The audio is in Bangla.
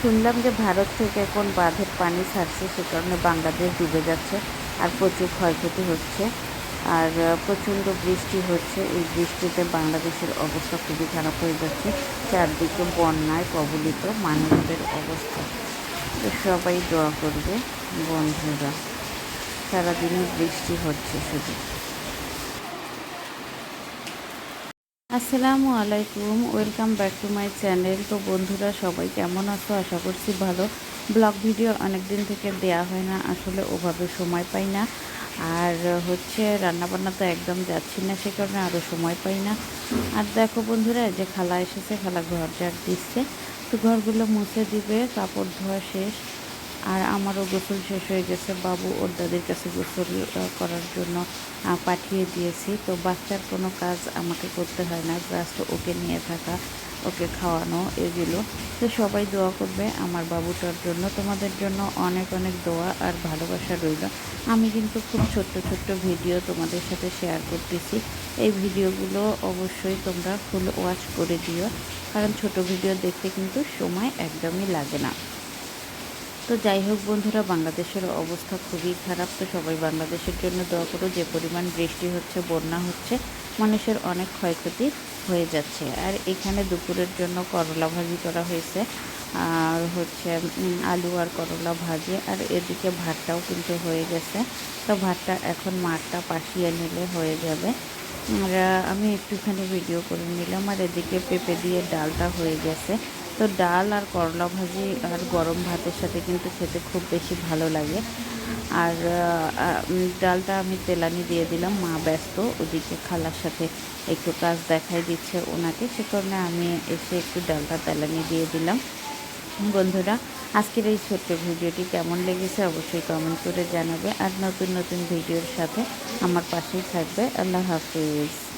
শুনলাম যে ভারত থেকে কোন বাঁধের পানি ছাড়ছে সে কারণে বাংলাদেশ ডুবে যাচ্ছে আর প্রচুর ক্ষয়ক্ষতি হচ্ছে আর প্রচণ্ড বৃষ্টি হচ্ছে। এই বৃষ্টিতে বাংলাদেশের অবস্থা খুবই খারাপ হয়ে যাচ্ছে। চারদিকে বন্যায় কবলিত মানুষদের অবস্থা। সবাই দোয়া করবে বন্ধুরা। সারাদিনই বৃষ্টি হচ্ছে শুধু। আসসালামু আলাইকুম, welcome back to my channel. তো বন্ধুরা, সবাই কেমন আছো? আশা করছি ভালো। ব্লগ ভিডিও অনেক দিন থেকে দেয়া হয় না, আসলে ওভাবে সময় পাই না। আর হচ্ছে, রান্নাবান্না তো একদম যাচ্ছি না, সে কারণে আরও সময় পাই না। আর দেখো বন্ধুরা যে খালা এসেছে, খালা ঘর ঝাড় দিচ্ছে। তো ঘরগুলো মুছে দিবে, কাপড় ধোয়া শেষ। আর আমারও গোসল শেষ হয়ে গেছে। বাবু ওর দাদির কাছে গোসল করার জন্য পাঠিয়ে দিয়েছি। তো বাচ্চার কোনো কাজ আমাকে করতে হয় না জাস্ট ওকে নিয়ে থাকা, ওকে খাওয়ানো, এগুলো। তো সবাই দোয়া করবে আমার বাবুটার জন্য। তোমাদের জন্য অনেক অনেক দোয়া আর ভালোবাসা রইল। আমি কিন্তু খুব ছোট্ট ছোট্ট ভিডিও তোমাদের সাথে শেয়ার করতেছি। এই ভিডিওগুলো অবশ্যই তোমরা ফুল ওয়াচ করে দিও। কারণ ছোট ভিডিও দেখতে কিন্তু সময় একদমই লাগে না। তো যাই হোক বন্ধুরা, বাংলাদেশের অবস্থা খুবই খারাপ। তো সবাই বাংলাদেশের জন্য দোয়া করো, যে পরিমাণ বৃষ্টি হচ্ছে, বন্যা হচ্ছে, মানুষের অনেক ক্ষয়ক্ষতি হয়ে যাচ্ছে। আর এখানে দুপুরের জন্য করলা ভাজি করা হয়েছে, আর হচ্ছে আলু আর করলা ভাজি, আর এদিকে ভাতটাও কিন্তু হয়ে গেছে। তো ভাতটা এখন মাঠটা পাশিয়ে নিলে হয়ে যাবে। আমি একটুখানি ভিডিও করে নিলাম, আর এদিকে পেঁপে দিয়ে ডালটা হয়ে গেছে। তো ডাল আর করলা ভাজি আর গরম ভাতের সাথে কিন্তু খেতে খুব বেশি ভালো লাগে। আর ডালটা আমি তেলানি দিয়ে দিলাম, মা ব্যস্ত, ওদিকে খালার সাথে একটু কাজ দেখাই দিচ্ছে ওনাকে, সে কারণে আমি এসে একটু ডালটা তেলানি দিয়ে দিলাম। বন্ধুরা, আজকের এই ছোট্ট ভিডিওটি কেমন লেগেছে অবশ্যই কমেন্ট করে জানাবে, আর নতুন নতুন ভিডিওর সাথে আমার পাশেই থাকবে। আল্লাহ হাফিজ।